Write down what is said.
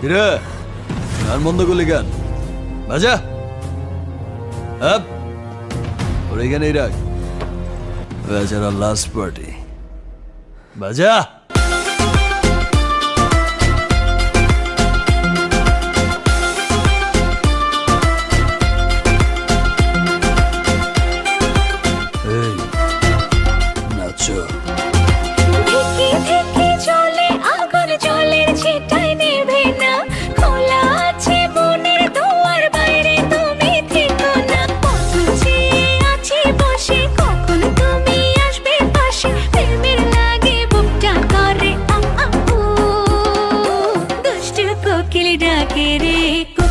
কিরে গান বন্ধ করলি গান বাজা। আপ। ওর এখানেই রাখ। বেচারা লাস্ট পার্টি বাজা। রে